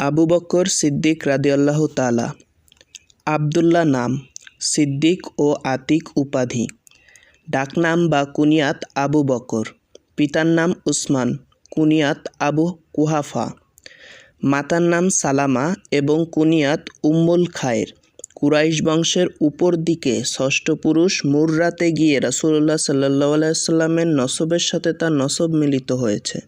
আবু বকর সিদ্দিক রাদিয়াল্লাহু তালা আবদুল্লাহ নাম, সিদ্দিক ও আতিক উপাধি। ডাকনাম বা কুনিয়াত আবু বকর। পিতার নাম উসমান, কুনিয়াত আবু কুহাফা। মাতার নাম সালামা এবং কুনিয়াত উম্মুল খায়ের। কুরাইশ বংশের উপর দিকে ষষ্ঠ পুরুষ মুররাতে গিয়ে রাসুল্লাহ সাল্লাহ আলাইসাল্লামের নসবের সাথে তার নসব মিলিত হয়েছে।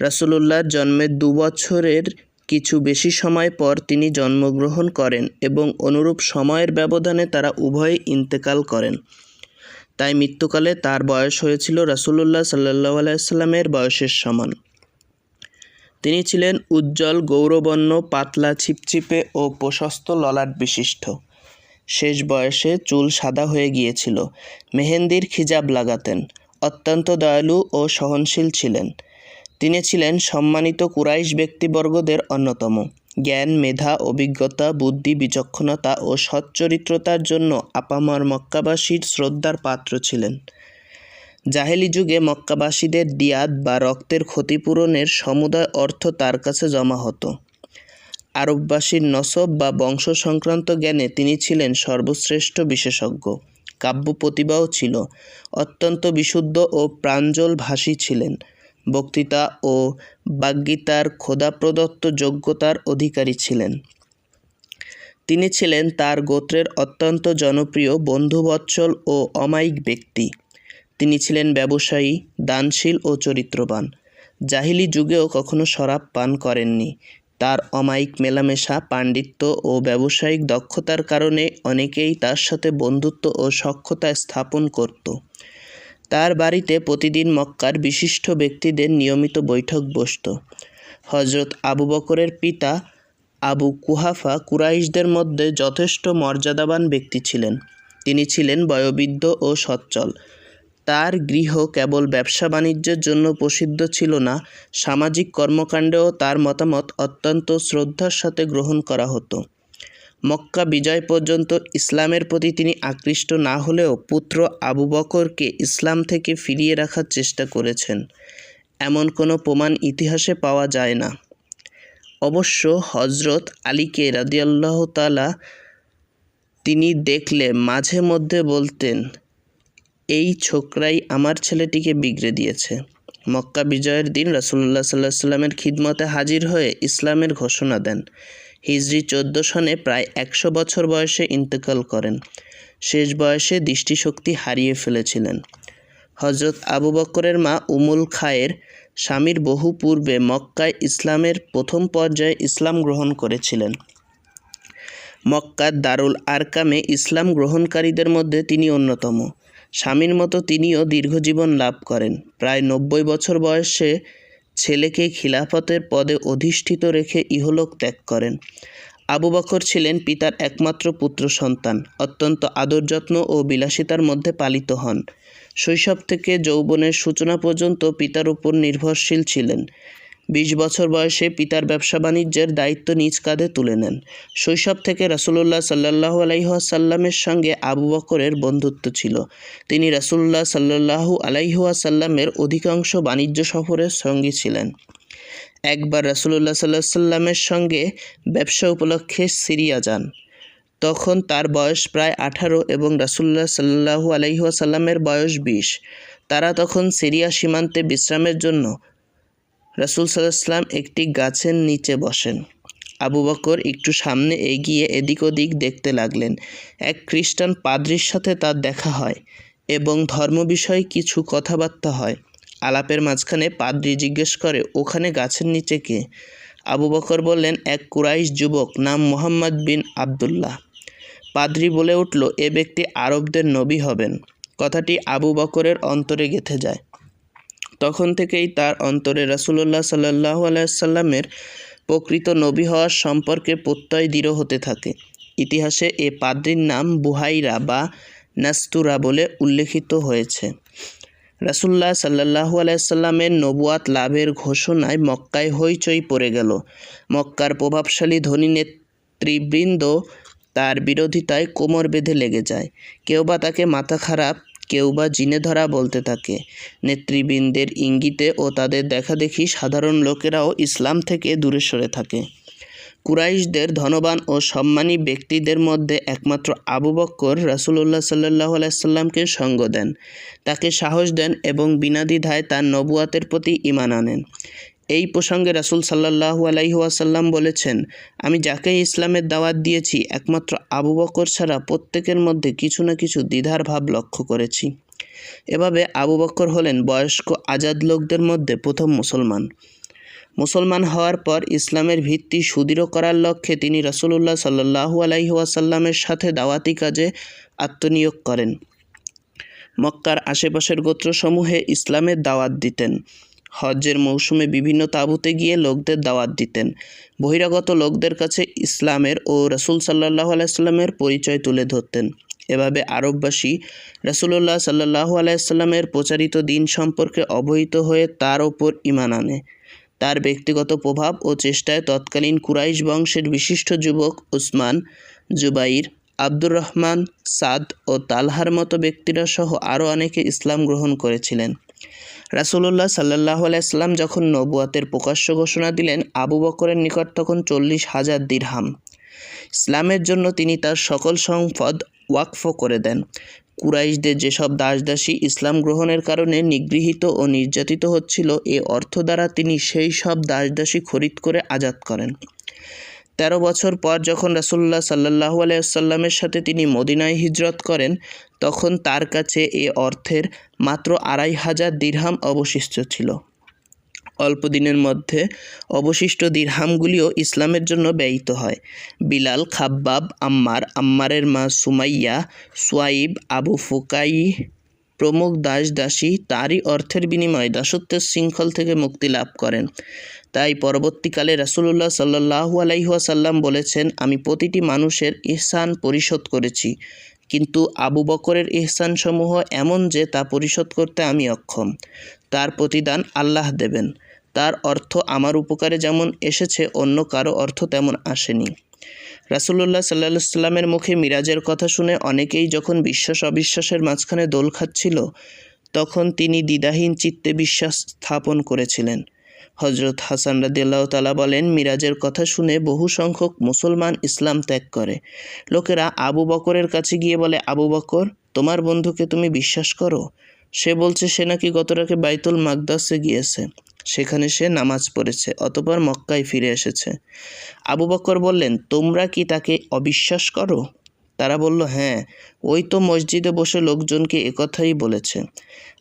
রাসুলুল্লাহর জন্মের দু বছরের কিছু বেশি সময় পর তিনি জন্মগ্রহণ করেন এবং অনুরূপ সময়ের ব্যবধানে তারা উভয়ে ইন্তেকাল করেন। তাই মৃত্যুকালে তার বয়স হয়েছিল রাসুলুল্লাহ সাল্লাহ আলাইসাল্লামের বয়সের সমান। তিনি ছিলেন উজ্জ্বল, গৌরবর্ণ, পাতলা, ছিপছিপে ও প্রশস্ত ললাট বিশিষ্ট। শেষ বয়সে চুল সাদা হয়ে গিয়েছিল। মেহেন্দির খিজাব লাগাতেন। অত্যন্ত দয়ালু ও সহনশীল ছিলেন। তিনি ছিলেন সম্মানিত কুরাইশ ব্যক্তিবর্গদের অন্যতম। জ্ঞান, মেধা, অভিজ্ঞতা, বুদ্ধি, বিচক্ষণতা ও সচ্চরিত্রতার জন্য আপামর মক্কাবাসীর শ্রদ্ধার পাত্র ছিলেন। জাহেলি যুগে মক্কাবাসীদের দিয়াদ বা রক্তের ক্ষতিপূরণের সমুদায় অর্থ তার কাছে জমা হতো। আরববাসীর নসব বা বংশ সংক্রান্ত জ্ঞানে তিনি ছিলেন সর্বশ্রেষ্ঠ বিশেষজ্ঞ। কাব্য প্রতিভাও ছিল। অত্যন্ত বিশুদ্ধ ও প্রাঞ্জল ভাষী ছিলেন। বক্তৃতা ও বাগ্যিতার খোদা প্রদত্ত যোগ্যতার অধিকারী ছিলেন। তিনি ছিলেন তার গোত্রের অত্যন্ত জনপ্রিয় বন্ধুবৎসল ও অমায়িক ব্যক্তি। তিনি ছিলেন ব্যবসায়ী, দানশীল ও চরিত্রবান। জাহিলি যুগেও কখনো শরাব পান করেননি। তার অমায়িক মেলামেশা, পাণ্ডিত্য ও ব্যবসায়িক দক্ষতার কারণে অনেকেই তার সাথে বন্ধুত্ব ও সক্ষতা স্থাপন করত। তার বাড়িতে প্রতিদিন মক্কার বিশিষ্ট ব্যক্তিদের নিয়মিত বৈঠক বসত। হজরত আবু বকরের পিতা আবু কুহাফা কুরাইশদের মধ্যে যথেষ্ট মর্যাদাবান ব্যক্তি ছিলেন। তিনি ছিলেন বয়োবৃদ্ধ ও সচ্ছল। তার গৃহ কেবল ব্যবসা বাণিজ্যের জন্য প্রসিদ্ধ ছিল না, সামাজিক কর্মকাণ্ডেও তার মতামত অত্যন্ত শ্রদ্ধার সাথে গ্রহণ করা হতো। মক্কা বিজয় পর্যন্ত ইসলামের প্রতি তিনি আকৃষ্ট না হলেও পুত্র আবু বকরকে ইসলাম থেকে ফিরিয়ে রাখার চেষ্টা করেছেন। এমন কোনো প্রমাণ ইতিহাসে পাওয়া যায় না। অবশ্য হজরত আলীকে রাদিয়াল্লাহ তালা তিনি দেখলে মাঝে মধ্যে বলতেন, এই ছোকরাই আমার ছেলেটিকে বিগড়ে দিয়েছে। মক্কা বিজয়ের দিন রাসুল্লাহ সাল্লাহ সাল্লামের খিদমতে হাজির হয়ে ইসলামের ঘোষণা দেন। হিজরি চোদ্দ সনে প্রায় একশো বছর বয়সে ইন্তেকাল করেন। শেষ বয়সে দৃষ্টিশক্তি হারিয়ে ফেলেছিলেন। হজরত আবু বকরের মা উমুল খায়ের স্বামীর বহু পূর্বে মক্কায় ইসলামের প্রথম পর্যায়ে ইসলাম গ্রহণ করেছিলেন। মক্কার দারুল আরকামে ইসলাম গ্রহণকারীদের মধ্যে তিনি অন্যতম। স্বামীর মতো তিনিও দীর্ঘজীবন লাভ করেন। প্রায় নব্বই বছর বয়সে ছেলেকে খিলাফতের পদে অধিষ্ঠিত রেখে ইহলোক ত্যাগ করেন। আবু বকর ছিলেন পিতার একমাত্র পুত্র সন্তান, অত্যন্ত আদর যত্ন ও বিলাসিতার মধ্যে পালিত হন। শৈশব থেকে যৌবনের সূচনা পর্যন্ত পিতার উপর নির্ভরশীল ছিলেন। বিশ বছর বয়সে পিতার ব্যবসা বাণিজ্যের দায়িত্ব নিজ কাঁধে তুলে নেন। শৈশব থেকে রাসুলুল্লাহ সাল্লাহ আলাইহাসাল্লামের সঙ্গে আবু বকরের বন্ধুত্ব ছিল। তিনি রাসুল্লাহ সাল্লাহু আলাইহাসাল্লামের অধিকাংশ বাণিজ্য সফরের সঙ্গী ছিলেন। একবার রাসুলুল্লাহ সাল্লাহ সাল্লামের সঙ্গে ব্যবসা উপলক্ষে সিরিয়া যান। তখন তার বয়স প্রায় আঠারো এবং রাসুল্লাহ সাল্লাহু আলাইহাসাল্লামের বয়স বিশ। তারা তখন সিরিয়া সীমান্তে বিশ্রামের জন্য রাসুল সাল্লাম একটি গাছের নিচে বসেন। আবু বকর একটু সামনে এগিয়ে এদিক ওদিক দেখতে লাগলেন। এক খ্রিস্টান পাদ্রির সাথে তার দেখা হয় এবং ধর্ম বিষয়ে কিছু কথাবার্তা হয়। আলাপের মাঝখানে পাদ্রি জিজ্ঞেস করে, ওখানে গাছের নিচে কে? আবু বকর বললেন, এক কুরাইশ যুবক নাম মোহাম্মদ বিন আবদুল্লাহ। পাদ্রি বলে উঠল, এ ব্যক্তি আরবদের নবী হবেন। কথাটি আবু বকরের অন্তরে গেঁথে যায়। তখন থেকেই তার অন্তরে রাসুল্লাহ সাল্লাহ আলাইসাল্লামের প্রকৃত নবী হওয়ার সম্পর্কে প্রত্যয় দৃঢ় হতে থাকে। ইতিহাসে এ পাদ্রির নাম বুহাইরা বা নাস্তুরা বলে উল্লেখিত হয়েছে। রাসুল্লাহ সাল্লাহু আলাইসাল্লামের নবুয়াত লাভের ঘোষণায় মক্কায় হইচই পড়ে গেল। মক্কার প্রভাবশালী ধনী নেতৃবৃন্দ তার বিরোধিতায় কোমর বেঁধে লেগে যায়। কেউ বা তাকে মাথা খারাপ কেউ বা জিনে ধরা বলতে থাকে। নেতৃবৃন্দের ইঙ্গিতে ও তাদের দেখাদেখি সাধারণ লোকেরাও ইসলাম থেকে দূরে সরে থাকে। কুরাইশদের ধনবান ও সম্মানী ব্যক্তিদের মধ্যে একমাত্র আবু বক্কর রাসুলুল্লাহ সাল্লাহ আলাইসাল্লামকে সঙ্গ দেন। তাকে সাহস দেন এবং বিনা দ্বিধায় তার নবুয়াতের প্রতি ইমান আনেন। এই প্রসঙ্গে রাসুল সাল্লাহু আলাইহাসাল্লাম বলেছেন, আমি যাকে ইসলামের দাওয়াত দিয়েছি, একমাত্র আবু বকর ছাড়া প্রত্যেকের মধ্যে কিছু না কিছু দ্বিধার ভাব লক্ষ্য করেছি। এভাবে আবু বকর হলেন বয়স্ক আজাদ লোকদের মধ্যে প্রথম মুসলমান। মুসলমান হওয়ার পর ইসলামের ভিত্তি সুদৃঢ় করার লক্ষ্যে তিনি রসুল্লাহ সাল্লাহু আলাইহাসাল্লামের সাথে দাওয়াতি কাজে আত্মনিয়োগ করেন। মক্কার আশেপাশের গোত্রসমূহে ইসলামের দাওয়াত দিতেন। হজ্জের মৌসুমে বিভিন্ন তাঁবুতে গিয়ে লোকদের দাওয়াত দিতেন। বহিরাগত লোকদের কাছে ইসলামের ও রসুল সাল্লাহ আলাইস্লামের পরিচয় তুলে ধরতেন। এভাবে আরববাসী রসুল্লাহ সাল্লাহ আলাইস্লামের প্রচারিত দিন সম্পর্কে অবহিত হয়ে তার ওপর ইমান আনে। তার ব্যক্তিগত প্রভাব ও চেষ্টায় তৎকালীন কুরাইশ বংশের বিশিষ্ট যুবক উসমান জুবাইর, আব্দুর রহমান, সাদ ও তালহার মতো ব্যক্তিরা সহ আরও অনেকে ইসলাম গ্রহণ করেছিলেন। রাসুলুল্লাহ সাল্লাহ আলাইসলাম যখন নবুয়াতের প্রকাশ্য ঘোষণা দিলেন, আবু বকরের নিকট তখন চল্লিশ হাজার দিরহাম। ইসলামের জন্য তিনি তার সকল সম্পদ ওয়াকফ করে দেন। কুরাইশদের যেসব দাসদাসী ইসলাম গ্রহণের কারণে নিগৃহীত ও নির্যাতিত হচ্ছিল, এ অর্থ দ্বারা তিনি সেই সব দাসদাসী খরিদ করে আজাদ করেন। তেরো বছর পর যখন রাসুল্লাহ সাল্লাহু আলাইসাল্লামের সাথে তিনি মদিনায় হিজরত করেন, তখন তার কাছে এ অর্থের মাত্র আড়াই হাজার দিরহাম অবশিষ্ট ছিল। অল্প দিনের মধ্যে অবশিষ্ট দিরহামগুলিও ইসলামের জন্য ব্যয়িত হয়। বিলাল, খাব্বাব, আম্মার, আম্মারের মা সুমাইয়া, সোয়াইব, আবু ফুকাই প্রমুখ দাস দাসী তারই অর্থের বিনিময়ে দাসত্বের শৃঙ্খল থেকে মুক্তি লাভ করেন। তাই পরবর্তীকালে রাসুলুল্লাহ সাল্লাহু আলাইহাসাল্লাম বলেছেন, আমি প্রতিটি মানুষের ইহসান পরিশোধ করেছি, কিন্তু আবু বকরের ইহসানসমূহ এমন যে তা পরিশোধ করতে আমি অক্ষম। তার প্রতিদান আল্লাহ দেবেন। তার অর্থ আমার উপকারে যেমন এসেছে, অন্য কারও অর্থ তেমন আসেনি। রাসুল্লাহ সাল্লা সাল্লামের মুখে মিরাজের কথা শুনে অনেকেই যখন বিশ্বাস অবিশ্বাসের মাঝখানে দোল খাচ্ছিল, তখন তিনি দ্বিধাহীন চিত্তে বিশ্বাস স্থাপন করেছিলেন। হজরত হাসান রাদিল্লাহ তালা বলেন, মিরাজের কথা শুনে বহু সংখ্যক মুসলমান ইসলাম ত্যাগ করে। লোকেরা আবু বকরের কাছে গিয়ে বলে, আবু বকর, তোমার বন্ধুকে তুমি বিশ্বাস করো? সে বলছে, সে নাকি গত রাতে বাইতুল মাকদাসে গিয়েছে। সেখানে সে নামাজ পড়েছে, অতপর মক্কায় ফিরে এসেছে। আবু বকর বললেন, তোমরা কি তাকে অবিশ্বাস করো? তারা বলল হ্যাঁ ওই তো মসজিদে বসে লোকজনকে একথাই বলেছে।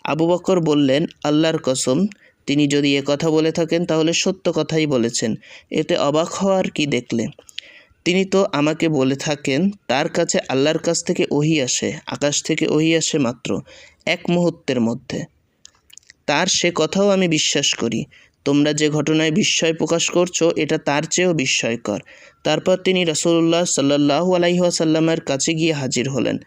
আবু বকর বললেন, আল্লাহর কসম তিনি যদি এ কথা বলে থাকেন, তাহলে সত্য কথাই বলেছেন। এতে অবাক হওয়ার কি দেখলে? তিনি তো আমাকে বলে থাকেন, তার কাছে আল্লাহর কাছ থেকে ওহি আসে, আকাশ থেকে ওহি আসে মাত্র, এক মুহূর্তের মধ্যে। তার সে কথাও আমি বিশ্বাস করি। তোমরা যে ঘটনায় বিস্ময় প্রকাশ করছ, এটা তার চেয়েও বিস্ময়কর। তারপর তিনি রসুল্লাহ সাল্লাহু আলাইহাসাল্লামের কাছে গিয়ে হাজির হলেন।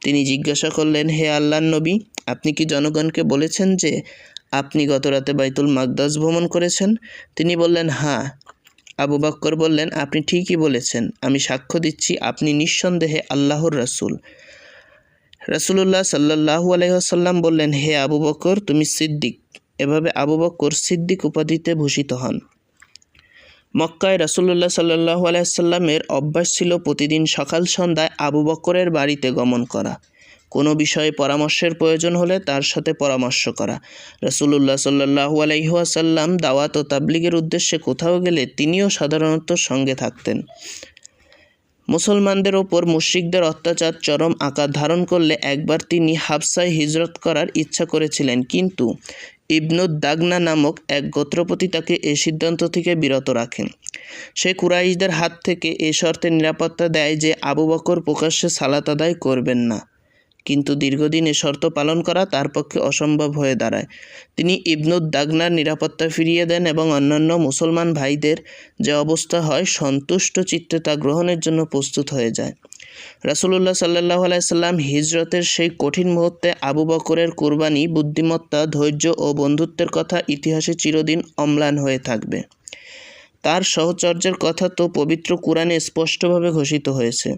তিনি জিজ্ঞাসা করলেন, হে আল্লাহ নবী, আপনি কি জনগণকে বলেছেন যে আপনি গত রাতে বাইতুল মাকদাস ভ্রমণ করেছেন? তিনি বললেন হ্যাঁ। আবু বাক্কর বললেন, আপনি ঠিকই বলেছেন। আমি সাক্ষ্য দিচ্ছি, আপনি নিঃসন্দেহে আল্লাহর রাসুল। রাসুলুল্লাহ সাল্লাহু আলহাসাল্লাম বললেন, হে আবু বকর তুমি সিদ্দিক। এভাবে আবু বকর সিদ্দিক উপাধিতে ভূষিত হন। মক্কায় রাসুল্লাহ সাল্লাহু আলাইসাল্লামের অভ্যাস ছিল প্রতিদিন সকাল সন্ধ্যায় আবু বকরের বাড়িতে গমন করা। কোনো বিষয়ে পরামর্শের প্রয়োজন হলে তার সাথে পরামর্শ করা। রসুল্লাহ সাল্লাহু আলাইহাসাল্লাম দাওয়াত ও তাবলিগের উদ্দেশ্যে কোথাও গেলে তিনিও সাধারণত সঙ্গে থাকতেন। মুসলমানদের ওপর মুশ্রিকদের অত্যাচার, চরম আকার ধারণ করলে একবার তিনি হাফসায় হিজরত করার ইচ্ছা করেছিলেন। কিন্তু ইবনুদ দাগনা নামক এক গোত্রপতি তাকে এ সিদ্ধান্ত থেকে বিরত রাখেন। সে কুরাইশদের হাত থেকে এ শর্তে নিরাপত্তা দেয় যে আবু বকর প্রকাশ্যে সালাত আদায় করবেন না। কিন্তু দীর্ঘদিন এ শর্ত পালন করা তার পক্ষে অসম্ভব হয়ে দাঁড়ায়। তিনি ইবনুদ দাগনার নিরাপত্তা ফিরিয়ে দেন এবং অন্যান্য মুসলমান ভাইদের যে অবস্থা হয়, সন্তুষ্ট চিত্তে তা গ্রহণের জন্য প্রস্তুত হয়ে যায়। রাসুলুল্লাহ সাল্লাহ আলাইসাল্লাম হিজরতের সেই কঠিন মুহূর্তে আবু বকরের কুরবানি, বুদ্ধিমত্তা, ধৈর্য ও বন্ধুত্বের কথা ইতিহাসে চিরদিন অম্লান হয়ে থাকবে। তার সহচর্যের কথা তো পবিত্র কোরআনে স্পষ্টভাবে ঘোষিত হয়েছে।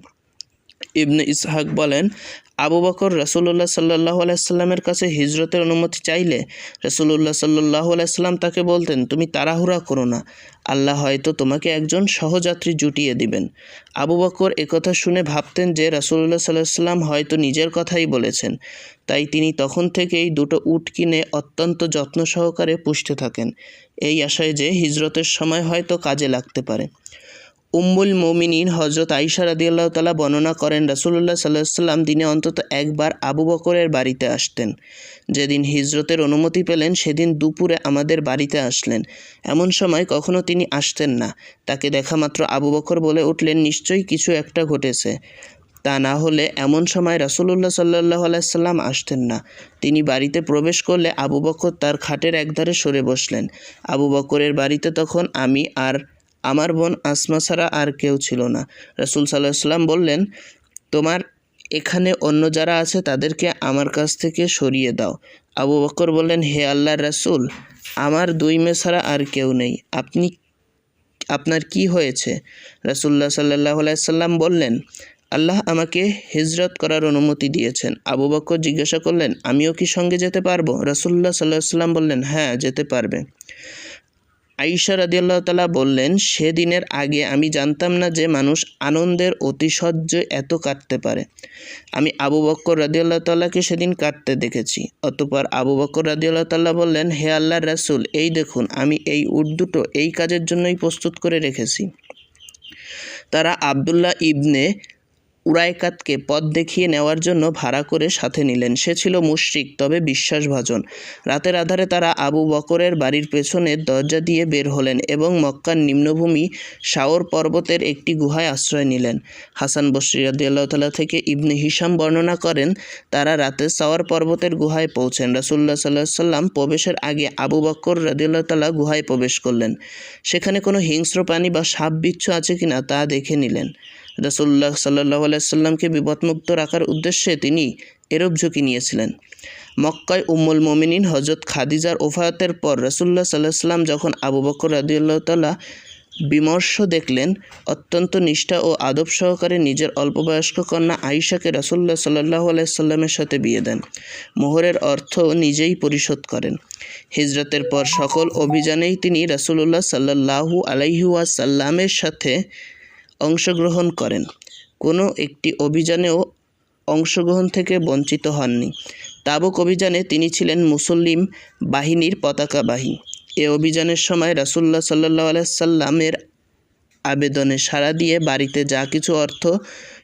ইবনে ইসহাক বলেন, আবু বকর রসুল্লাহ সাল্লাহ আলাইস্লামের কাছে হিজরতের অনুমতি চাইলে রসুল্লাহ সাল্লাহ আলাইস্লাম তাকে বলতেন, তুমি তাড়াহুড়া করো না, আল্লাহ হয়তো তোমাকে একজন সহযাত্রী জুটিয়ে দিবেন। আবু বকর একথা শুনে ভাবতেন যে রসুল্লাহ সাল্লাম হয়তো নিজের কথাই বলেছেন। তাই তিনি তখন থেকেই দুটো উট কিনে অত্যন্ত যত্ন সহকারে পুষতে থাকেন। এই আশায় যে হিজরতের সময় হয়তো কাজে লাগতে পারে। উম্মুল মোমিনিন হজরত আইসা রাদিয়াল্লাহ তালা বর্ণনা করেন রাসুল্লাহ সাল্লাহ সাল্লাম দিনে অন্তত একবার আবু বকরের বাড়িতে আসতেন। যেদিন হিজরতের অনুমতি পেলেন, সেদিন দুপুরে আমাদের বাড়িতে আসলেন। এমন সময় কখনো তিনি আসতেন না। তাকে দেখা মাত্র আবু বকর বলে উঠলেন, নিশ্চয়ই কিছু একটা ঘটেছে। তা না হলে এমন সময় রাসুলুল্লাহ সাল্লাহ আলাইসাল্লাম আসতেন না। তিনি বাড়িতে প্রবেশ করলে আবু বকর তার খাটের একধারে সরে বসলেন। আবু বকরের বাড়িতে তখন আমি আর আমার বোন আসমা ছাড়া আর কেউ ছিল না। রসুল সাল্লাহ সাল্লাম বললেন, তোমার এখানে অন্য যারা আছে তাদেরকে আমার কাছ থেকে সরিয়ে দাও। আবু বকর বললেন, হে আল্লাহর রাসূল, আমার দুই মেয়ে ছাড়া আর কেউ নেই। আপনি, আপনার কি হয়েছে? রাসুল্লাহ সাল্লাহ সাল্লাম বললেন, আল্লাহ আমাকে হিজরত করার অনুমতি দিয়েছেন। আবু বকর জিজ্ঞাসা করলেন, আমিও কি সঙ্গে যেতে পারব? রাসুল্লাহ সাল্লাহ সাল্লাম বললেন হ্যাঁ যেতে পারবে। আইসা রাদিয়াল্লাহ তালা বললেন, সেদিনের আগে আমি জানতাম না যে মানুষ আনন্দের অতিশয্য এত কাটতে পারে। আমি আবু বক্কর রাদিয়াল্লাহ তাল্লাহকে সেদিন কাটতে দেখেছি। অতপর আবু বক্কর রাদিয়াল্লাহ তাল্লাহ বললেন, হে আল্লাহ রাসুল, এই দেখুন, আমি এই উট দুটো এই কাজের জন্যই প্রস্তুত করে রেখেছি। তারা আবদুল্লাহ ইবনে উরায়কাতকে পথ দেখিয়ে নেওয়ার জন্য ভাড়া করে সাথে নিলেন। সে ছিল মুশরিক, তবে বিশ্বাসভাজন। রাতের আধারে তারা আবু বকরের বাড়ির পেছনে দরজা দিয়ে বের হলেন এবং মক্কার নিম্নভূমি শাওর পর্বতের একটি গুহায় আশ্রয় নিলেন। হাসান বসরি থেকে ইবনে হিসাম বর্ণনা করেন, তারা রাতে সাওয়ার পর্বতের গুহায় পৌঁছেন। রাসুল্লাহ সাল্লাহ সাল্লাম প্রবেশের আগে আবু বকর রাদিয়াল্লাহ তালা গুহায় প্রবেশ করলেন। সেখানে কোনো হিংস্র প্রাণী বা সাপ বিচ্ছু আছে কিনা তা দেখে নিলেন। রসুল্লাহ সাল্লাহ আলাইসাল্লামকে বিপদমুক্ত রাখার উদ্দেশ্যে তিনি এরব ঝুঁকি নিয়েছিলেন। মক্কায় উম্মুল মোমিনিন হজরত খাদিজার ওফায়তের পর রসুল্লাহ সাল্লাহ সাল্লাম যখন আবু বকর রাদিউল্লাহ তাল্লাহ বিমর্ষ দেখলেন, অত্যন্ত নিষ্ঠা ও আদব সহকারে নিজের অল্পবয়স্ক কন্যা আয়েশাকে রাসুল্লাহ সাল্লাহ আলাইসাল্লামের সাথে বিয়ে দেন। মোহরের অর্থ নিজেই পরিশোধ করেন। হিজরতের পর সকল অভিযানেই তিনি রাসুল্লাহ সাল্লাহু আলাইহুয়া সাল্লামের সাথে অংশগ্রহণ করেন। কোনো একটি অভিযানেও অংশগ্রহণ থেকে বঞ্চিত হননি। তাবুক অভিযানে তিনি ছিলেন মুসলিম বাহিনীর পতাকাবাহী। এ অভিযানের সময় রাসুল্লাহ সাল্লাহ আলাইসাল্লামের আবেদনে সাড়া দিয়ে বাড়িতে যা কিছু অর্থ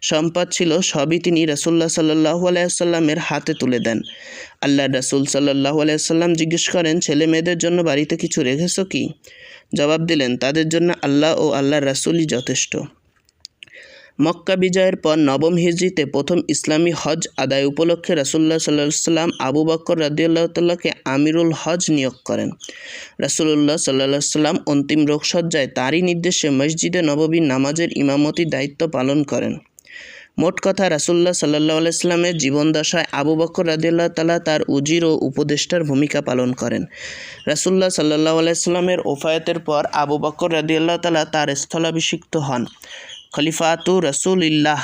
সম্পদ ছিল সবই তিনি রাসুল্লাহ সাল্লাহ আলাইসাল্লামের হাতে তুলে দেন। আল্লাহ রাসুল সাল্লাহ আলাইসাল্লাম জিজ্ঞেস করেন, ছেলে মেয়েদের জন্য বাড়িতে কিছু রেখেছ কি? জবাব দিলেন, তাদের জন্য আল্লাহ ও আল্লাহ রাসুলই যথেষ্ট। মক্কা বিজয়ের পর নবম হিজড়িতে প্রথম ইসলামী হজ আদায় উপলক্ষে রাসুল্লাহ সাল্লাহ সাল্লাম আবু বক্কর রাদিউল্লাহ তাল্লাহকে আমিরুল হজ নিয়োগ করেন। রাসুল্লাহ সাল্লাহ সাল্লাম অন্তিম রোগসজ্জায় তারই নির্দেশে মসজিদে নববীর নামাজের ইমামতি দায়িত্ব পালন করেন। মোট কথা রাসুল্লাহ সাল্লাহ আলাইস্লামের জীবনদশায় আবু বক্কর রাদিউল্লাহ তালা তার উজির ও উপদেষ্টার ভূমিকা পালন করেন। রাসুল্লাহ সাল্লাহ আলাইস্লামের ওফায়তের পর আবু বক্কর রাদিউল্লাহ তালা তার স্থলাভিষিক্ত হন। খলিফাতু রসুলিল্লাহ।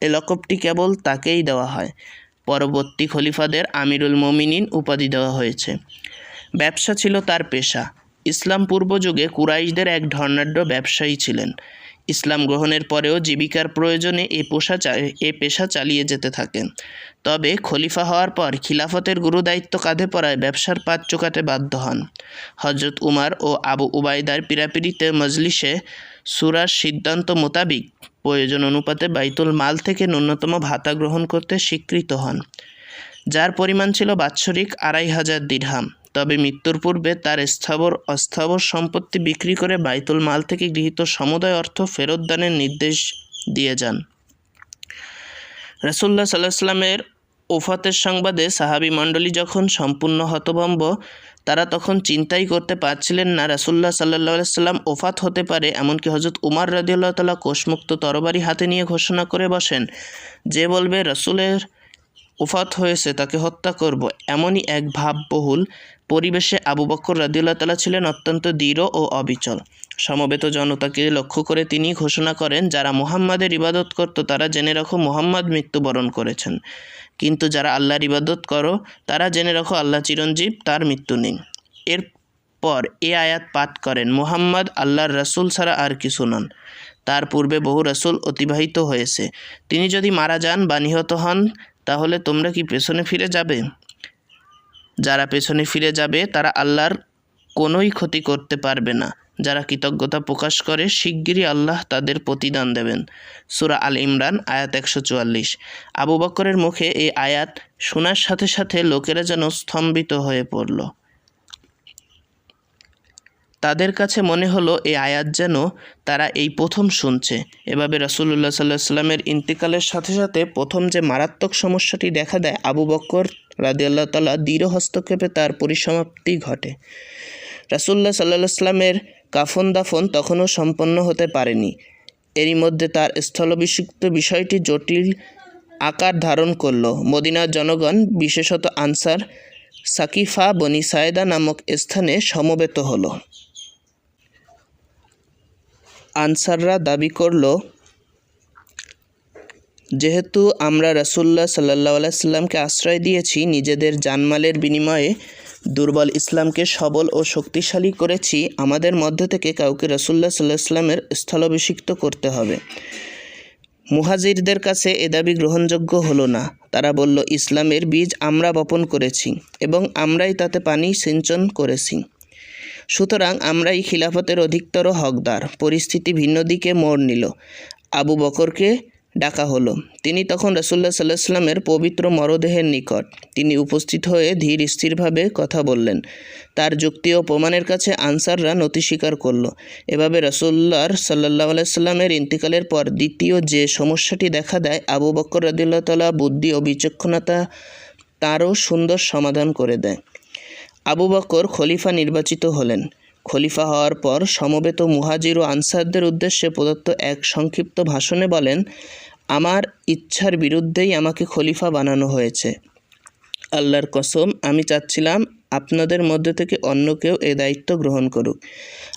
এ লকবটি কেবল তাকেই দেওয়া হয়। পরবর্তী খলিফাদের আমিরুল মোমিনিন উপাধি দেওয়া হয়েছে। ব্যবসা ছিল তার পেশা। ইসলাম পূর্ব যুগে কুরাইশদের এক ধর্নাঢ্য ব্যবসায়ী ছিলেন। ইসলাম গ্রহণের পরেও জীবিকার প্রয়োজনে এ পোষা এ পেশা চালিয়ে যেতে থাকেন। তবে খলিফা হওয়ার পর খিলাফতের গুরুদায়িত্ব কাঁধে পড়ায় ব্যবসার পাত চোকাতে বাধ্য হন। হজরত উমার ও আবু উবাইদার পিরাপিরিতে মজলিসে সুরার সিদ্ধান্ত মোতাবিক প্রয়োজন অনুপাতে বাইতুল মাল থেকে ন্যূনতম ভাতা গ্রহণ করতে স্বীকৃত হন, যার পরিমাণ ছিল বাৎসরিক আড়াই হাজার দিরহাম। তবে মৃত্যুর পূর্বে তার স্থাবর অস্থাবর সম্পত্তি বিক্রি করে বাইতুল মাল থেকে গৃহীত সমুদয় অর্থ ফেরত দানের নির্দেশ দিয়ে যান। রাসুল্লাহ সাল্লাহ সাল্লামের ওফাতের সংবাদে সাহাবি মণ্ডলী যখন সম্পূর্ণ হতভম্ব তারা তখন চিন্তাই করতে পারছিলেন না। রাসুল্লাহ সাল্লাহ সাল্লাম ওফাত হতে পারে এমনকি হজরত উমার রাদিউল্লাহ তালা কোষমুক্ত তরবারি হাতে নিয়ে ঘোষণা করে বসেন, যে বলবে, রসুলের ওফাত হয়েছে, তাকে হত্যা করব। এমনই এক ভাববহুল পরিবেশে আবু বক্কর রাদিউল্লাহ তালা ছিলেন অত্যন্ত দৃঢ় ও অবিচল। সমবেত জনতাকে লক্ষ্য করে তিনি ঘোষণা করেন, যারা মুহাম্মাদের ইবাদত করত, তারা জেনে রাখো মুহাম্মদ মৃত্যুবরণ করেছেন। কিন্তু যারা আল্লাহর ইবাদত করো, তারা জেনে রাখো আল্লাহ চিরঞ্জীব, তার মৃত্যু নেই। এরপর এ আয়াত পাঠ করেন, মুহাম্মদ আল্লাহর রাসূল ছাড়া আর কিছু নন। তার পূর্বে বহু রাসূল অতিবাহিত হয়েছে। তিনি যদি মারা যান বা নিহত হন, তাহলে তোমরা কি পেছনে ফিরে যাবে? যারা পেছনে ফিরে যাবে, তারা আল্লাহর কোনোই ক্ষতি করতে পারবে না। যারা কৃতজ্ঞতা প্রকাশ করে, শিগগিরই আল্লাহ তাদের প্রতিদান দেবেন। সুরা আল ইমরান, আয়াত একশো চুয়াল্লিশ। আবু বক্করের মুখে এই আয়াত শোনার সাথে সাথে লোকেরা যেন স্তম্ভিত হয়ে পড়ল। তাদের কাছে মনে হলো এই আয়াত যেন তারা এই প্রথম শুনছে। এভাবে রাসুল্লাহ সাল্লাহ সাল্লামের ইন্তিকালের সাথে সাথে প্রথম যে মারাত্মক সমস্যাটি দেখা দেয়, আবু বক্কর রাদিয়াল্লাহ তালা দৃঢ় হস্তক্ষেপে তার পরিসমাপ্তি ঘটে। রাসুল্লাহ সাল্লাহ সাল্লামের কাফন দাফন তখনও সম্পন্ন হতে পারেনি। এরই মধ্যে তার স্থলাভিষিক্ত বিষয়টি জটিল আকার ধারণ করল। মদিনার জনগণ, বিশেষত আনসার সাকিফা বনি সায়েদা নামক স্থানে সমবেত হল। আনসাররা দাবি করল, যেহেতু আমরা রাসুল্লাহ সাল্লাহ আলাইসাল্লামকে আশ্রয় দিয়েছি, নিজেদের জানমালের বিনিময়ে দুর্বল ইসলামকে সবল ও শক্তিশালী করেছি, আমাদের মধ্যে থেকে কাউকে রাসুল্লাহ সাল্লাহ সাল্লামের স্থলাভিষিক্ত করতে হবে। মুহাজিরদের কাছে এ দাবি গ্রহণযোগ্য হলো না। তারা বলল, ইসলামের বীজ আমরা বপন করেছি এবং আমরাই তাতে পানি সিঞ্চন করেছি। সুতরাং আমরাই খিলাফতের অধিকতর হকদার। পরিস্থিতি ভিন্ন দিকে মোড় নিল। আবু বকরকে ডাকা হলো। তিনি তখন রসুল্লাহ সাল্লাহ সাল্লামের পবিত্র মরদেহের নিকট তিনি উপস্থিত হয়ে ধীর স্থিরভাবে কথা বললেন। তার যুক্তি ও প্রমাণের কাছে আনসাররা নতি স্বীকার করল। এভাবে রসুল্লাহর সাল্লাহ সাল্লামের ইন্তিকালের পর দ্বিতীয় যে সমস্যাটি দেখা দেয়, আবু বক্কর রদুল্লাহ তালা বুদ্ধি ও বিচক্ষণতা তারও সুন্দর সমাধান করে দেয়। আবু বকর খলিফা নির্বাচিত হলেন। খলিফা হওয়ার পর সমবেত মুহাজির ও আনসারদের উদ্দেশ্যে প্রদত্ত এক সংক্ষিপ্ত ভাষণে বলেন আমার ইচ্ছার বিরুদ্ধেই আমাকে খলিফা বানানো হয়েছে। আল্লাহর কসম, আমি চাচ্ছিলাম আপনাদের মধ্যে থেকে অন্য কেউ এ দায়িত্ব গ্রহণ করুক।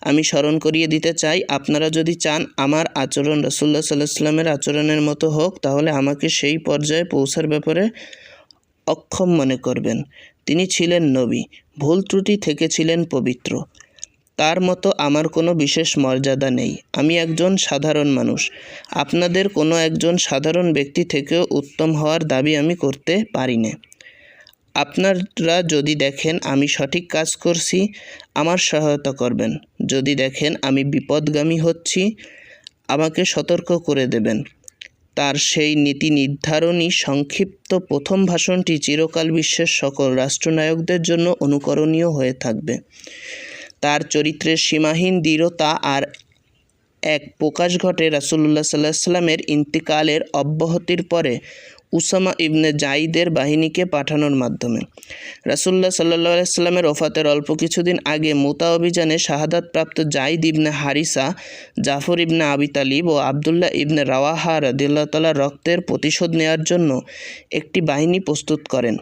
আমি স্মরণ করিয়ে দিতে চাই, আপনারা যদি চান আমার আচরণ রসুল্লাহ সাল্লাহ সাল্লামের আচরণের মতো হোক, তাহলে আমাকে সেই পর্যায়ে পৌঁছার ব্যাপারে অক্ষম মনে করবেন। তিনি ছিলেন নবী, ভুল ত্রুটি থেকে ছিলেন পবিত্র। তার মতো আমার কোনো বিশেষ মর্যাদা নেই। আমি একজন সাধারণ মানুষ। আপনাদের কোনো একজন সাধারণ ব্যক্তি থেকেও উত্তম হওয়ার দাবি আমি করতে পারি না। আপনারা যদি দেখেন আমি সঠিক কাজ করছি, আমার সহায়তা করবেন। যদি দেখেন আমি বিপদগামী হচ্ছি, আমাকে সতর্ক করে দেবেন। তার সেই নীতি নির্ধারণী সংক্ষিপ্ত প্রথম ভাষণটি চিরকাল বিশ্বের সকল রাষ্ট্রনায়কদের জন্য অনুকরণীয় হয়ে থাকবে। তার চরিত্রের সীমাহীন দৃঢ়তা আর এক প্রকাশ ঘটে রাসুল্লাহ সাল্লাহ সাল্লামের ইন্তিকালের অব্যাহতির পরে উসামা ইবনে জাইদের বাহিনীকে পাঠানোর মাধ্যমে। রাসুল্লাহ সাল্লাহ সাল্লামের ওফাতের অল্প কিছুদিন আগে মোতা অভিযানে শাহাদাতপ্রাপ্ত জাইদ ইবনে হারিসা, জাফর ইবনে আবি তালিব ও আবদুল্লাহ ইবনে রাওয়াহা রদিল্লা রক্তের প্রতিশোধ নেওয়ার জন্য একটি বাহিনী প্রস্তুত করেন।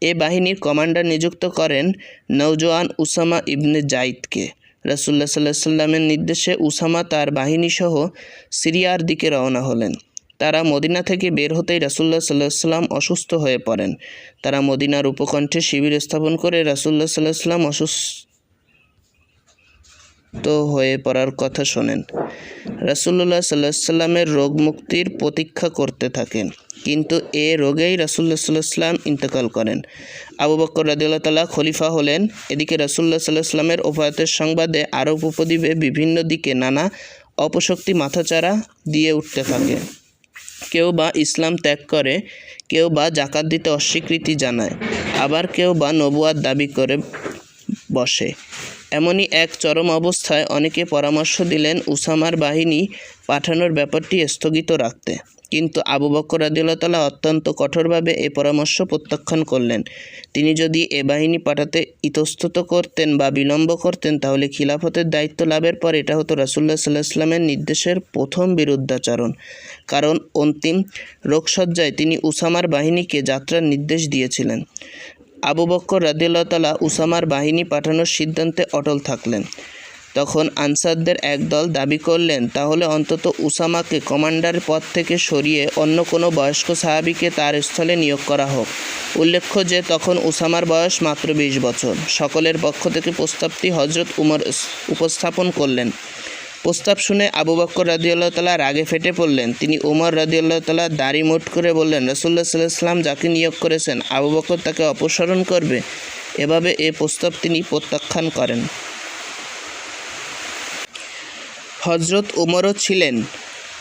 এ বাহিনীর কমান্ডার নিযুক্ত করেন নৌজওয়ান উসামা ইবনে জাইদকে। রাসুল্লাহ সাল্লাহ সাল্লামের নির্দেশে উসামা তার বাহিনীসহ সিরিয়ার দিকে রওনা হলেন। তারা মদিনা থেকে বের হতেই রাসুল্লাহ সাল্লাহ সাল্লাম অসুস্থ হয়ে পড়েন। তারা মদিনার উপকণ্ঠে শিবির স্থাপন করে রাসুল্লাহ সাল্লাহ সাল্লাম অসুস্থ হয়ে পড়ার কথা শোনেন। রাসুল্লাহ সাল্লাহ সাল্লামের রোগ মুক্তির প্রতীক্ষা করতে থাকেন। কিন্তু এ রোগেই সাল্লাহ সাল্লাম ইন্তেকাল করেন। আবু বক্কর রাদিউল্লাহ তালা খলিফা হলেন। এদিকে রাসুল্লাহ সাল্লাহ সাল্লামের ওফায়তের সংবাদে আরব উপদ্বীপে বিভিন্ন দিকে নানা অপশক্তি মাথাচাড়া দিয়ে উঠতে থাকে। কেউ বা ইসলাম ত্যাগ করে, কেউ বা জাকাত দিতে অস্বীকৃতি জানায়, আবার কেউ বা নবুয়ার দাবি করে বসে। এমনই এক চরম অবস্থায় অনেকে পরামর্শ দিলেন উসামার বাহিনী পাঠানোর ব্যাপারটি স্থগিত রাখতে। কিন্তু আবু বকর রাদিউল্লাহ তালা অত্যন্ত কঠোরভাবে এ পরামর্শ প্রত্যাখ্যান করলেন। তিনি যদি এ বাহিনী পাঠাতে ইতস্তত করতেন বা বিলম্ব করতেন, তাহলে খিলাফতের দায়িত্ব লাভের পর এটা হতো রাসুল্লাহ সাল্লাহ ইসলামের নির্দেশের প্রথম বিরুদ্ধাচরণ। কারণ অন্তিম রোগসজ্জায় তিনি উসামার বাহিনীকে যাত্রার নির্দেশ দিয়েছিলেন। আবু বক্কর রাদিল্লাহ তালা উসামার বাহিনী পাঠানোর সিদ্ধান্তে অটল থাকলেন। তখন আনসারদের একদল দাবি করলেন, তাহলে অন্তত উসামাকে কমান্ডার পদ থেকে সরিয়ে অন্য কোনো বয়স্ক সাহাবিকে তার স্থলে নিয়োগ করা হোক। উল্লেখ্য যে, তখন উসামার বয়স মাত্র বিশ বছর। সকলের পক্ষ থেকে প্রস্তাবটি হজরত উমর উপস্থাপন করলেন। প্রস্তাব শুনে আবু বক্কর রাদিউল্লাহ তালা রাগে ফেটে পড়লেন। তিনি উমর রাদিউল্লাহ তালা দাড়ি মোট করে বললেন রসুল্লাহ সাল্লাম যাকে নিয়োগ করেছেন, আবু বক্কর তাকে অপসারণ করবে। এভাবে এ প্রস্তাব তিনি প্রত্যাখ্যান করেন। হজরত উমরও ছিলেন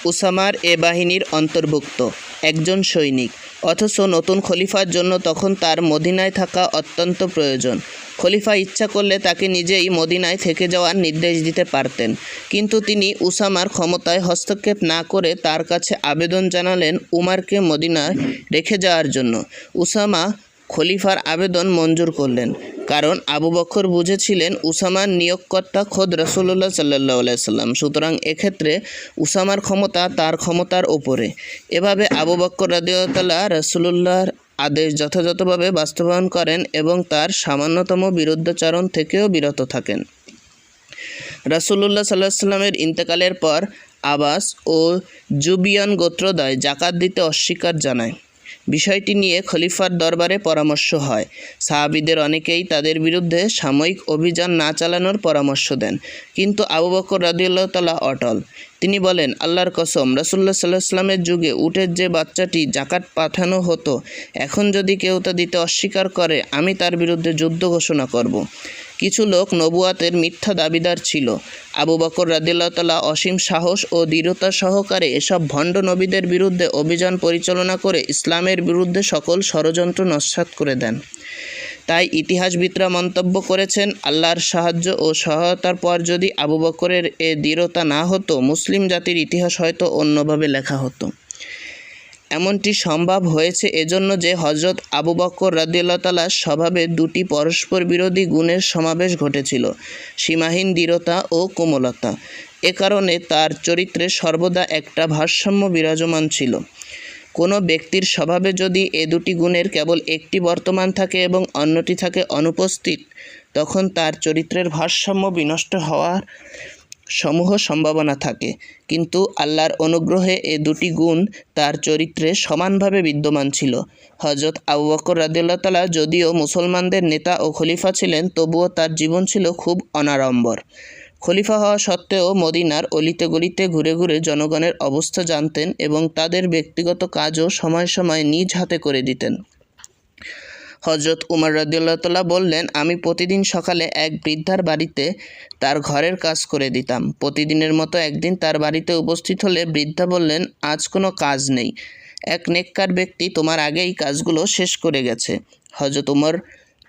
উসামার এ বাহিনীর অন্তর্ভুক্ত, একজন সৈনিক। অথচ নতুন খলিফার জন্য তখন তার মদিনায় থাকা অত্যন্ত প্রয়োজন। খলিফা ইচ্ছা করলে তাকে নিজেই মদিনায় থেকে যাওয়ার নির্দেশ দিতে পারতেন। কিন্তু তিনি উসামার ক্ষমতায় হস্তক্ষেপ না করে তার কাছে আবেদন জানালেন উমারকে মদিনায় রেখে যাওয়ার জন্য। উসামা খলিফার আবেদন মঞ্জুর করলেন। কারণ আবু বক্কর বুঝেছিলেন উসামার নিয়োগকর্তা খোদ রসুল্লাহ সাল্লাহ সাল্লাম। সুতরাং এক্ষেত্রে উসামার ক্ষমতা তার ক্ষমতার ওপরে এভাবে আবু বক্কর রাদিউতাল্লাহ রসুল্লাহর আদেশ যথাযথভাবে বাস্তবায়ন করেন এবং তার সামান্যতম বিরুদ্ধাচরণ থেকেও বিরত থাকেন। রাসুলুল্লাহ সাল্লাহ সাল্লামের ইন্তেকালের পর আবাস ও জুবিয়ান গোত্রদয় জাকাত দিতে অস্বীকার জানায়। বিষয়টি নিয়ে খলিফার দরবারে পরামর্শ হয় সাহাবিদের অনেকেই তাদের বিরুদ্ধে সাময়িক অভিযান না চালানোর পরামর্শ দেন, কিন্তু আবু বকর রাদিউল্লাহ তালা অটল তিনি বলেন, আল্লাহর কসম রাসুল্লাহ সাল্লাহ সাল্লামের যুগে উটের যে বাচ্চাটি জাকাত পাঠানো হতো, এখন যদি কেউ তা দিতে অস্বীকার করে, আমি তার বিরুদ্ধে যুদ্ধ ঘোষণা করব। কিছু লোক নবুয়াতের মিথ্যা দাবিদার ছিল। আবু বকর রাদিল্লাহ তালা অসীম সাহস ও দৃঢ়তা সহকারে এসব ভণ্ড নবীদের বিরুদ্ধে অভিযান পরিচালনা করে ইসলামের বিরুদ্ধে সকল ষড়যন্ত্র নস্যাৎ করে দেন। তাই ইতিহাসবিদরা মন্তব্য করেছেন, আল্লাহর সাহায্য ও সহায়তার পর যদি আবু বকরের এ দৃঢ়তা না হতো, মুসলিম জাতির ইতিহাস হয়তো অন্যভাবে লেখা হতো। এমনটি সম্ভব হয়েছে এজন্য যে হজরত আবু বক্কর রাদিউল্লাহতালার স্বভাবে দুটি পরস্পর বিরোধী গুণের সমাবেশ ঘটেছিল, সীমাহীন দৃঢ়তা ও কোমলতা। এ কারণে তার চরিত্রে সর্বদা একটা ভারসাম্য বিরাজমান ছিল। কোনো ব্যক্তির স্বভাবে যদি এ দুটি গুণের কেবল একটি বর্তমান থাকে এবং অন্যটি থাকে অনুপস্থিত, তখন তার চরিত্রের ভারসাম্য বিনষ্ট হওয়ার সমূহ সম্ভাবনা থাকে। কিন্তু আল্লাহর অনুগ্রহে এ দুটি গুণ তার চরিত্রে সমানভাবে বিদ্যমান ছিল। হজরত আবু বকর তালা যদিও মুসলমানদের নেতা ও খলিফা ছিলেন, তবুও তার জীবন ছিল খুব অনাড়ম্বর। খলিফা হওয়া সত্ত্বেও মদিনার অলিতে গলিতে ঘুরে ঘুরে জনগণের অবস্থা জানতেন এবং তাদের ব্যক্তিগত কাজও সময় সময় নিজ হাতে করে দিতেন। হজরত উমর রাদিউল্লাহ তাল্লাহ বললেন, আমি প্রতিদিন সকালে এক বৃদ্ধার বাড়িতে তার ঘরের কাজ করে দিতাম। প্রতিদিনের মতো একদিন তার বাড়িতে উপস্থিত হলে বৃদ্ধা বললেন, আজ কোনো কাজ নেই। এক নেককার ব্যক্তি তোমার আগেই কাজগুলো শেষ করে গেছে। হজরত উমর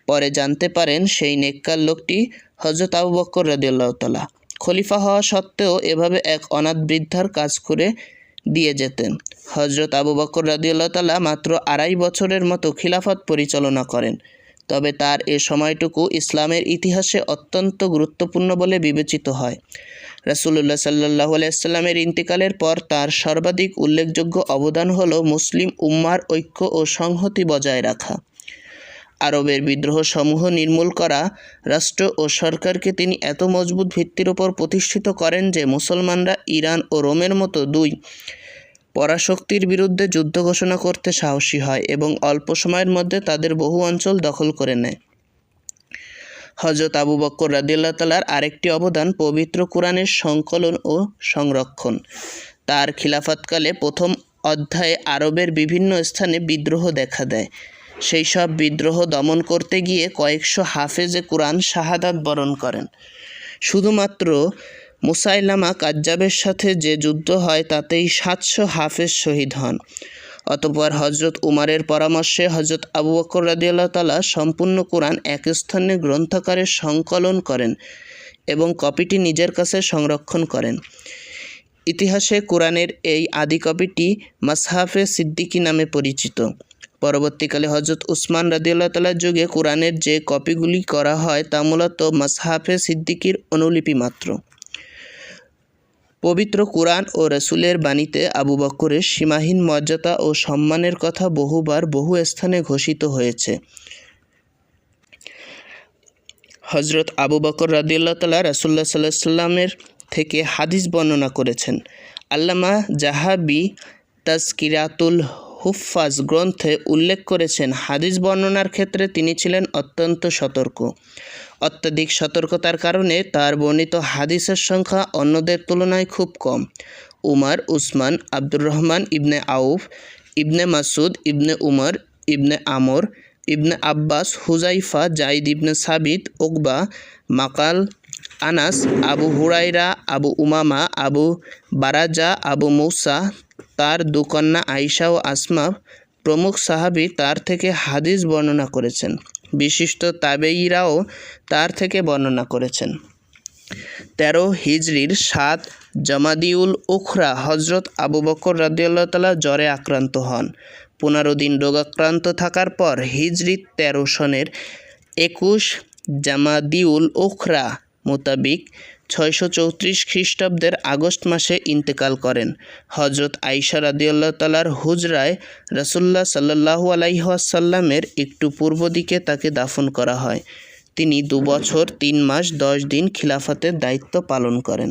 পরে জানতে পারেন, সেই নেককার লোকটি হজরত আবু বক্কর রাদিউল্লাহ তাল্লাহ খলিফা হওয়া সত্ত্বেও এভাবে এক অনাথ বৃদ্ধার কাজ করে দিয়ে যেতেন। হজরত আবু বকর রাদিউল্লাহ তালা মাত্র আড়াই বছরের মতো খিলাফত পরিচালনা করেন। তবে তার এ সময়টুকু ইসলামের ইতিহাসে অত্যন্ত গুরুত্বপূর্ণ বলে বিবেচিত হয়। রাসুলুল্লাহ সাল্লাহ আলাইস্লামের ইন্তিকালের পর তার সর্বাধিক উল্লেখযোগ্য অবদান হল মুসলিম উম্মার ঐক্য ও সংহতি বজায় রাখা। আরবের বিদ্রোহ সমূহ নির্মূল করা রাষ্ট্র ও সরকারকে তিনি এত মজবুত ভিত্তির ওপর প্রতিষ্ঠিত করেন যে মুসলমানরা ইরান ও রোমের মতো দুই পরাশক্তির বিরুদ্ধে যুদ্ধ ঘোষণা করতে সাহসী হয় এবং অল্প সময়ের মধ্যে তাদের বহু অঞ্চল দখল করে নেয়। হজরত আবু বক্কর রাদিল্লা তালার আরেকটি অবদান পবিত্র কোরআনের সংকলন ও সংরক্ষণ। তার খিলাফতকালে প্রথম অধ্যায়ে আরবের বিভিন্ন স্থানে বিদ্রোহ দেখা দেয়। সেই সব বিদ্রোহ দমন করতে গিয়ে কয়েকশো হাফেজে কোরআন শাহাদাত বরণ করেন। শুধুমাত্র মুসাইলামা কাজ্জাবের সাথে যে যুদ্ধ হয়, তাতেই সাতশো হাফেজ শহীদ হন। অতপর হজরত উমারের পরামর্শে হজরত আবু বকর রাদিয়াল্লাহ তালা সম্পূর্ণ কোরআন এক স্থানে গ্রন্থাকারে সংকলন করেন এবং কপিটি নিজের কাছে সংরক্ষণ করেন। ইতিহাসে কোরআনের এই আদি কপিটি মাসহাফে সিদ্দিকী নামে পরিচিত। পরবর্তীকালে হজরত উসমান রাদিউল্লাহ তালার যুগে কোরআনের যে কপিগুলি করা হয় তা মূলত মাসহাফে সিদ্দিকির অনুলিপি মাত্র। পবিত্র কোরআন ও রসুলের বাণীতে আবু বক্করের সীমাহীন মর্যাদা ও সম্মানের কথা বহুবার বহু স্থানে ঘোষিত হয়েছে। হজরত আবু বকর রাদিউল্লাহ তালা রাসুল্লাহ সাল্লাহ সাল্লামের থেকে হাদিস বর্ণনা করেছেন, আল্লামা জাহাবি তাজকিরাতুল হুফাজ গ্রন্থে উল্লেখ করেছেন, হাদিস বর্ণনার ক্ষেত্রে তিনি ছিলেন অত্যন্ত সতর্ক। অত্যাধিক সতর্কতার কারণে তার বর্ণিত হাদিসের সংখ্যা অন্যদের তুলনায় খুব কম। উমার, উসমান, আব্দুর রহমান ইবনে আউফ, ইবনে মাসুদ ইবনে উমর, ইবনে আমর, ইবনে আব্বাস হুজাইফা জাইদ ইবনে সাবিত ওকবা মাকাল, আনাস, আবু হুরাইরা আবু উমামা, আবু বারাজা, আবু মৌসা তার দুকন্যা আইসা ও আসমা প্রমুখ সাহাবি তার থেকে হাদিস বর্ণনা করেছেন। বিশিষ্ট তাবেইরাও তার থেকে বর্ণনা করেছেন। তেরো হিজরির সাত জমাদিউল উখরা হজরত আবু বকর রাদিউল্লাহ তালা জ্বরে আক্রান্ত হন। পনেরো দিন রোগাক্রান্ত থাকার পর হিজরি তেরো সনের একুশ জামাদিউল উখরা মোতাবিক ছয়শো চৌত্রিশ খ্রিস্টাব্দের আগস্ট মাসে ইন্তেকাল করেন। হজরত আইসা রাদিউল্লাহ তালার হুজরায় রসুল্লাহ সাল্লাহু আলাইহাসাল্লামের একটু পূর্ব দিকে তাকে দাফন করা হয়। তিনি দুবছর তিন মাস দশ দিন খিলাফতের দায়িত্ব পালন করেন।